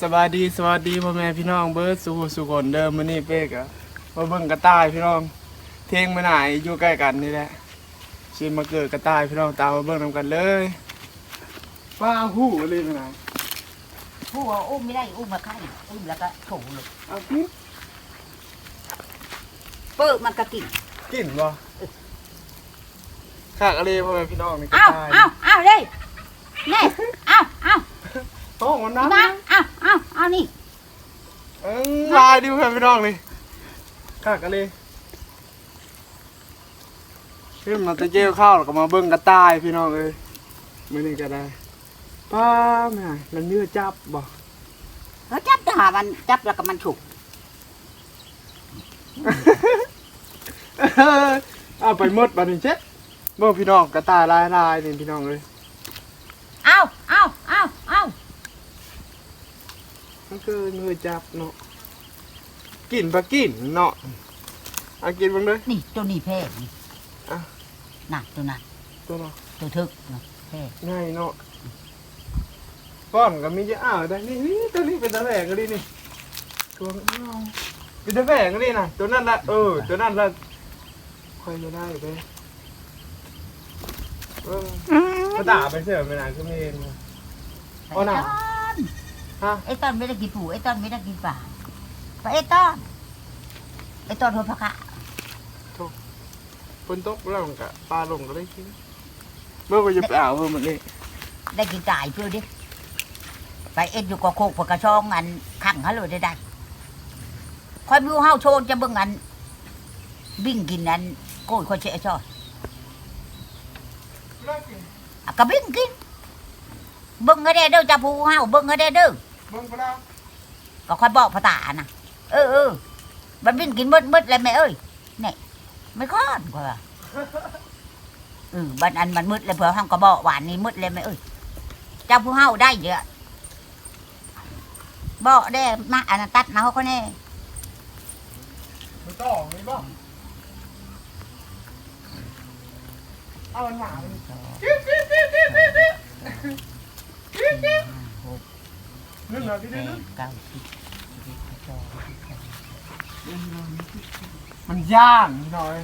สวัสดีสวัสดีพ่อแม่พี่น้องเบิร์ดสุขสุขคนเดิมมื้อนี้เป๊กอะมาเบิ่งกระต่ายพี่น้อง เที่ยงมาไหนอยู่ใกล้กันนี่แหละชิมาเกิดกระต่ายพี่น้องตามมาเบิ่งนำกันเลยป้าหูเลยมาไหนผู้ว่าอุ้มไม่ได้อุ้มมาไข่อุ้มแล้วก็โถเลยเอากินเปิดมันก็กินกินบ่ขากอะไรพ่อแม่พี่น้องนี่กระอ้าวต่ายอ้าวอ้าวเลยนี่อ้าวอ้าวท้องมันน้มาอ้า วอ้าวอ้าวนี่ำเอ้ยลายดิพ่อแม่พี่น้องนี่ขากอะไรขึ้นมาแตะเจียวข้าวแล้วก็มาเบิ่งกระต่ายพี่น้องเอ้ยมื้อนี้ก็ได้ป้าแม่มันเนื้อจับบ่เขาจับจะหามันจับแล้วก็มันฉุกเอาไปหมดบัดนี้เช็ดเบิ่งพี่น้องกระต่ายลายลายนี่พี่น้องเลยอ้าวอ้าวอ้าวอ้าว มันคือเนื้อจับเนาะกินปะกินเนาะเอากินเบ้างเลยนี่ตัวนี้แพ้นี่อะน่ะตัวนั้นตัวเนาะตัวทึกนะแพ้ง่ายเนาะป้อนก็มีจะอ้าวได้นี่นี่ตัวนี้เป็นตะแหลงก็ดีนี่ตัวอ้าวเป็นตะแหลงก็ดีนะตัวนั้นละเออตัวนั้นละค่อยจะได้ไปเออก็ด่าไปเถอะไม่นานก็ไม่เองเอาหน่ะ ฮะไอ้ต้นไม่ได้กินผูไอ้ต้นไม่ได้กินป่าไปไอ้ต้นไอ้ต้นหัวผักกะฝนตกแล้วมันก็ปลาลงก็ได้กินเมื่อก็จะไปเอาเพิ่มมันนี่ได้กินตายเพื่อดิไปเอ็ดอยู่กับโคกผักกระชองอันขังเขาเลยได้ได้คอยมิวเฮาโชนจะเบิ่งอันบิ่งกินอันโก้ยคอยเชะชอบอะก็บิ่งกิน เบิ่งก็ได้เด้อจะผู้เฮาเบิ่งก็ได้เด้อเบิ่งก็ได้ก็ค่อยบอกภาษาน่ะ เออเออมันบิ่งกินมืดมืดเลยแม่เอ้ยนี่ไม่ค้อนกว่าเออบันอันมันมืดเลยเผื่อห้องก็บอกหวานนี่มืดเลยแม่เอ้ยเจ้าผู้เฮาได้เยอะบอกได้มาอันนั้นตัดมาเขาก็แน่ไม่ต้องไม่บ้างเอาหนาเลยนึ่งนาทีนึงเก้าสิบสิบเอ็ดสิบสองสิบสามมันย่างหน่อย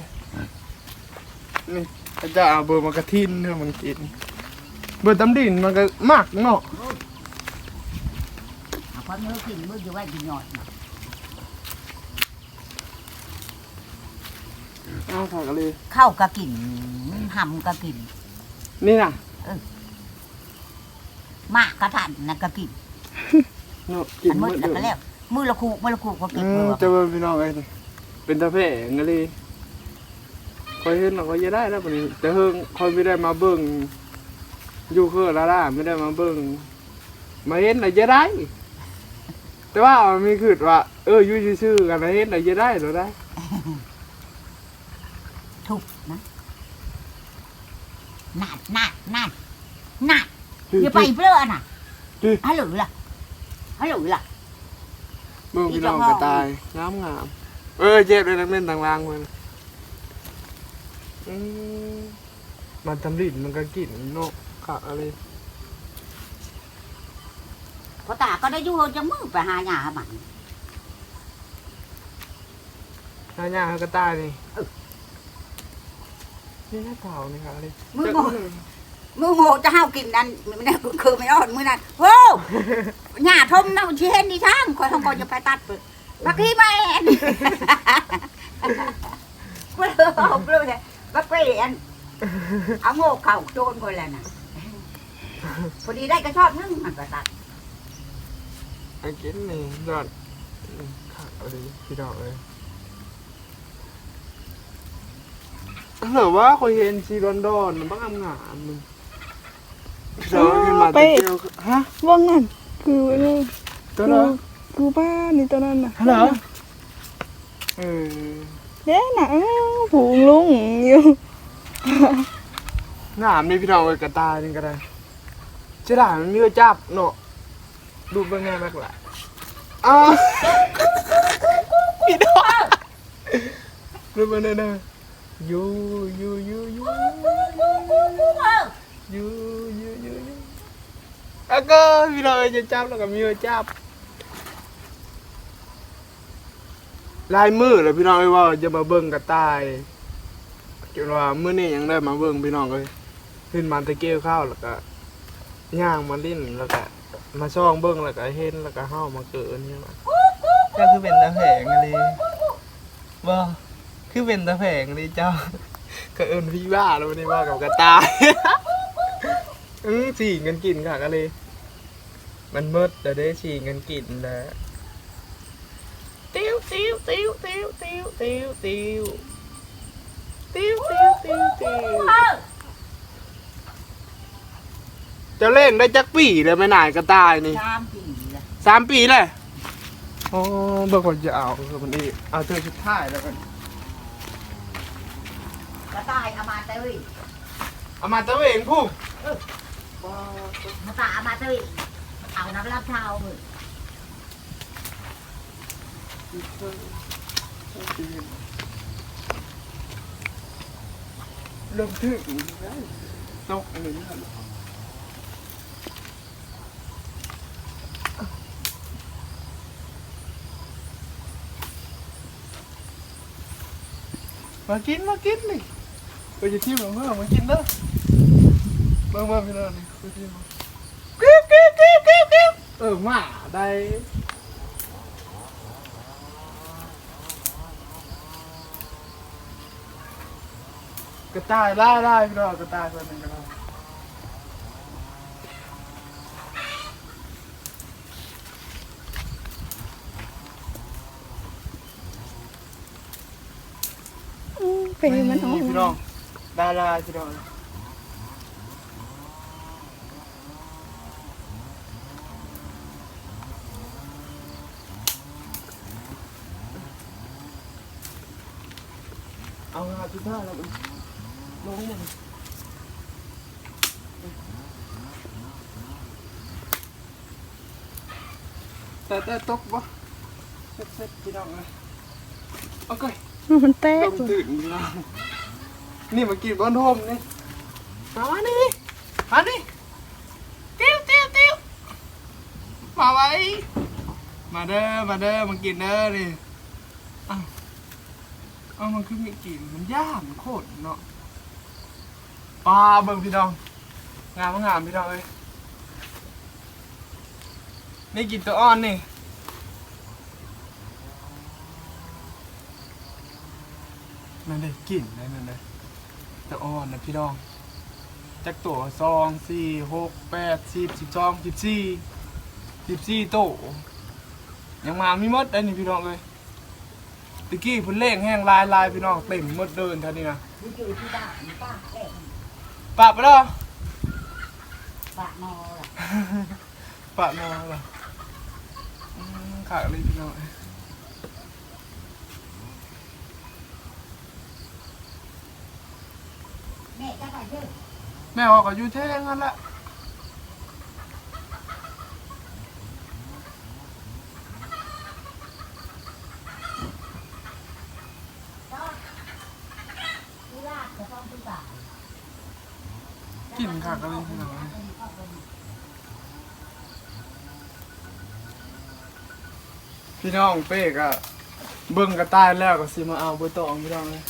นี่ก็จะเอาเบอร์มากระทินเนื้อมันกิน เบอร์ตำดินมันก็มากเนาะเอาความเนื้อกินมืออยู่ไว้กินหน่อยเอาถ่ายกันเลยเข้าวก็กินหำก็กินนี่น่ะ มากกระทันนะก็กินเนาะกินอันมืมืดดแล้วก็แล้วมือละคูมือละคูก็กินอืมืมอจะเป็นพี่น้องไอ้นี่เป็นตาแผ่งกันเลยคอยเห็นเราก็จะได้แล้วปนี้แต่เฮิงคอยไม่ได้มาเบิ่งอยู่คือละล่ะไม่ได้มาเบิ่งมาเห็นเราจะได้ แต่ว่ามันมีคือว่า เอออยู่ซื่อๆกันนะเห็นเราจะได้หรือได้ ถูกนะนาดนาดนาดนาด อย่าไปเปลือน่ะฮัลโหลล่ะฮัลโหลล่ะเบิ่งพี่น้องกระตายงามงามๆเออเจ็บเลยนักเล่นต่างลางมันอืมมันทำริดมันก็กินเนาะขะอะไรพอตาก็ได้อยู่จังมือไปหาหญ้ามันหน้าหน้าเขาก็ตายนี่นี่หน้าเผานี่ค่ะอะไรมือโง่ มือโง่จะห้าวกินนั่นไม่ได้คือไม่รอดมือนั่นโว้หญ้าทมนะมันเชนดีช่างคอยทองคอจะไปตัดไปบักขี้แม่นเปลือเปลือเลยบักเปลี่ยนเอาโง่เข่าโจนคนละน่ะพอดีได้กระชอบนึงมันก็ตัดไอ้กินนี่ยอดขะอะไรพี่ดอกเลยเหรือว่าคอยเห็นซีรอนดอนมันบ้างงามๆมึง เดี๋ยวมันมาไปตะเกียวฮะว่างั้นคือนี่ตัวเหรอคือบ้านนี่ตัวนั้นน่ะฮัลโหลเออเด้น่ะอ้าวผูงลุงอยู่งามนี่พี่น้องเอ้ยกระตายนี่ก็ได้เจ้าหลานมันมีไว้จับเนาะดูเป็นไงบ้างล่ะอ้าวพี่น้องดูเป็นไงนะยูยูยูยูยูยู อาก็พี่น้องจะจับแล้วก็มีจับลายมือแล้วพี่น้องว่าจะมาเบิ้งกระต่ายจนว่ามื้อนี้ยังได้มาเบิ้งพี่น้องเลยขึ้นมันตะเกียวข้าวแล้วก็ย่างมาลิ้นแล้วก็มาช่องเบิ้งแล้วก็เห็นแล้วก็ห้ามาเกินเนี่ยก็คือเป็นตะแผงอะไรบ่คือเป็นตะแผงเลยเจ้าก็เอินพี่ว่าแล้วนี่ว่ากับกระต่าย อื้อฉี่เงินกินค่ะก็เลย มันมืดแต่ได้ฉี่เงินกินแล้วติ้วติ้วติ้วติ้วติ้วติ้วติ้วติ้วติ้วติ้วติ้วจะเล่นได้จักปีเลยไม่นายกระต่ายนี่สามปีละสามปีเลยโอ้เบิกคนจะเอาคือมันนี่เอาเธอชุดท้ายแล้วกัน กระต่ายเอามาเตยเอามาตัวเองผู้ มาตาเอามาเตยเอาน้ำรับเท้ามือเริ่มถึงตกอันนี้นะมากินมากินนี่ไปจะที่มึงเมื่อมากินเด้อ เมื่อเมื่อพี่น้องนี่ไปที่มึงกิ๊บกิ๊บกิ๊บกิ๊บกิ๊บเออมาได้กระต่ายไล่ไล่พี่น้องกระต่ายตัวหนึงกระต่ายอืมเป็นมันออกพี่น้องดาราพี่น้อง เอางานทุกท่าแล้วมันลงมันแต่แต่ตกปะเซ็ตเซ็ตพี่น้องเลยโอเคมันแตกต้องตื่นพี่น้องนี่มากินก้นโทมนี่มามานี่มานี่ติ้วติ้วติ้วมาไว้มาเด้อมาเด้อมากินเด้อนี่อ้าว เอามันคือมีกลิ่นมันย่านโคตรเนาะปลาเบิ่งพี่น้อง งามงามพี่น้องเอ้ยนี่กินตัวอ่อนนี่นั่นเลยกลิ่นนั่นนั่นเลยแต่อ่อนนะพี่น้องจักตัวสองสี่หกแปดสิบสิบสองสิบสี่สิบสี่โตวยังมามีหมดได้นี่พี่น้องเลย ตะกี้เพุ่นเล่งแห้งลายลายพี่น้องเต็มหมดเดินท่านี้นะนี่คือที่บ้านนี่ป้าแก่ปะไปแล้วป้าโมล่ะปะมาเหรออืมขาดเลยพี่น้องแม่จะไปเยอะ แม่ว่าก็อยู่แท่งั้นละ ที่ลาดจะต้องที่บ้าน ก ลิ่นขาดเลยพี่น้องพี่น้องเป๊กอะเบิ่งกระต่ายแล้วก็สิมาเอาเบอร์ตองพี่น้องเลย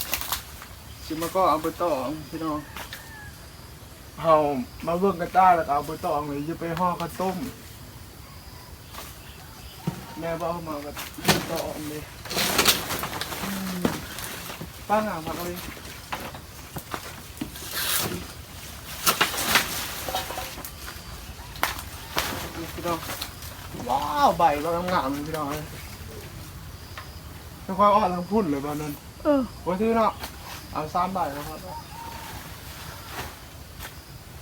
สิมาก็เอาเบอร์ตองพี่น้องเฮามาเบิ่งกระต่ายแล้วก็เอาเบอร์ตองเลยจะไปห่อข้าวต้มแม่บอกมากับเบอร์ตองเลยป้างามมากเลย นี่ พี่น้องว้าวใบก็งามๆเลยพี่น้องเลยไม่ค่อยอ่อนทั้งพุ่นเลยบ้านนั้นเออวันที่เนาะเอาสามใบนะครับ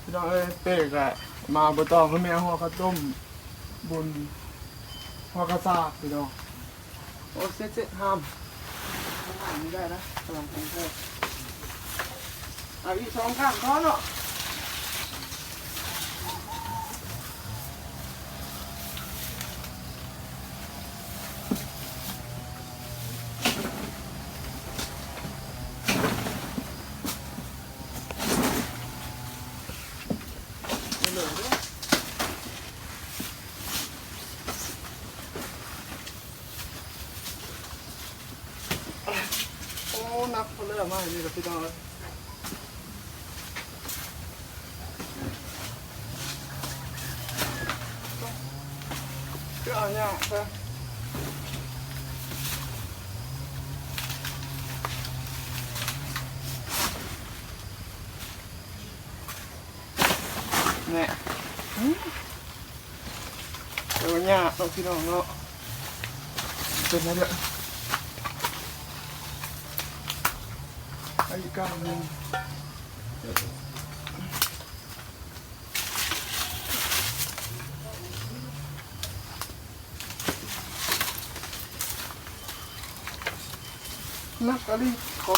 พี่น้องเอ้ยเป๊กอะมาบตองก็แม่ห่อข้าวต้มบุญห่อกระซากพี่น้องโอ้เซ็ตเซ็ตห้ามห้ามไม่ได้นะกำลังคงแค่เอาอีกสองข้างพอเนาะเหลือด้วย นักเขาเลือกมานี่กับพี่น้องเลยก็เอาเนี่ยเถอะเนี่ยเดี๋ยวเนี่ยต้องพี่น้องเนาะเป็นอะไรเนี่ย ไอ้ก้าวหนึงนักอะไรขอ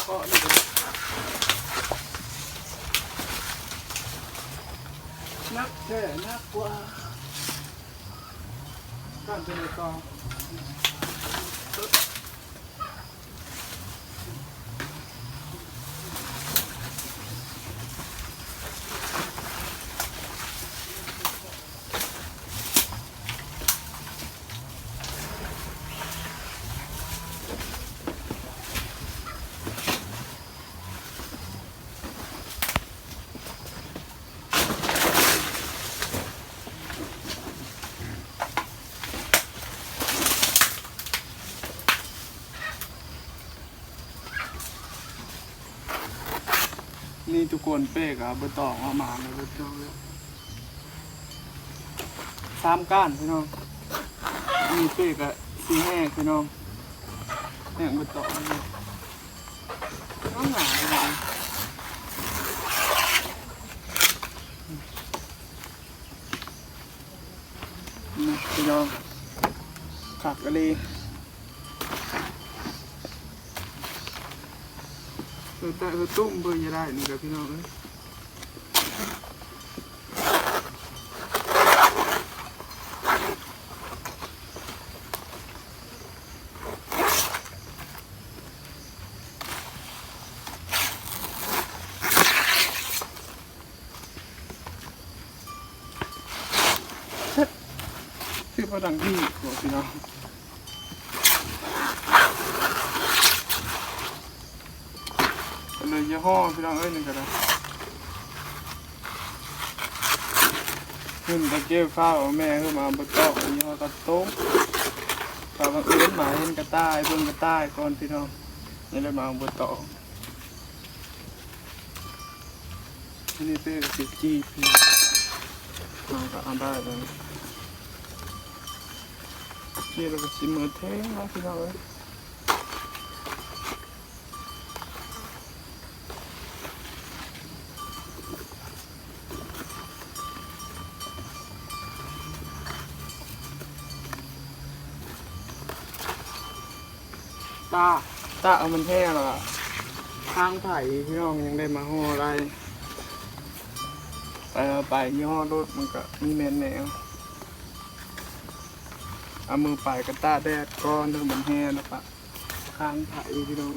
กแค่นักกว่าการเป็นกองนี่ทุกคนเป้กับเบอร์ตองเอามาเลยเบอร์ตองเลยสามก้านพี่น้องนี่เป้กับสีแห้งพี่น้องแห้งเบอร์ตองเลยน้องหนาเลยนี่พี่น้องขักกะลี อแต่เออตุ้มเบอร์ยังได้นี่กับพี่น้องเอ้ยคือพอดังที่บอกพี่น้องก็เลยยี่ ห้อพี่น้องเอ้ยหนึ่งกันนะขึ้นตะเกียบข้าวแม่ขึ้นมาบะเจาะยี่ห้อกระต้มถ้าบางเอิญหมาเห็นกระต่ายเบิ่งกระต่ายก่อนพี่น้องนี่เลยมาบะเจาะอันนี้เป็นสิจีพี่มาก็เอาได้เลยนี่เราก็ชิมมือเท่งนะพี่น้องเอ้ย ตาตาเอามันแห้งแล้วอทางไผ่พี่น้องยังได้มาห่ออะไรไปไปยี่ห้อรถมันก็มีแมนแนวเอามือไปกระตาแดดก้อนเรื่องมันแห้งนะปะข้างไผ่พี่น้อง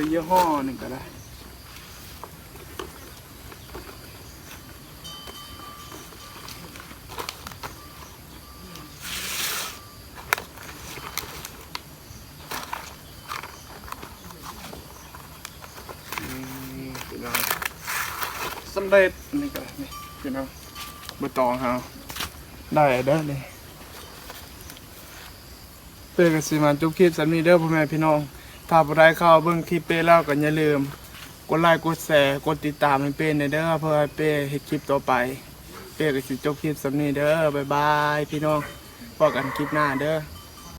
มันเป็นยี่ห้อหนึ่งก็ได้อืมพี่น้องสำเร็จนี่ก็นี่พี่น้องใบตองครับได้ได้เลยเพื่อกสิมาจุกคลิปสำนีเด้อพ่อแม่พี่น้อง ถ้าผู้เข้าเบิ่งคลิปเป้แล้วก็อย่าลืม กดไลค์กดแชร์กดติดตามให้เป้ในเด้อเพื่อให้เป้เฮ็ดคลิปต่อไป เป้ก็สิจบคลิปสำนีเด้อบ๊ายบาย พี่น้องพบกันคลิปหน้าเด้อ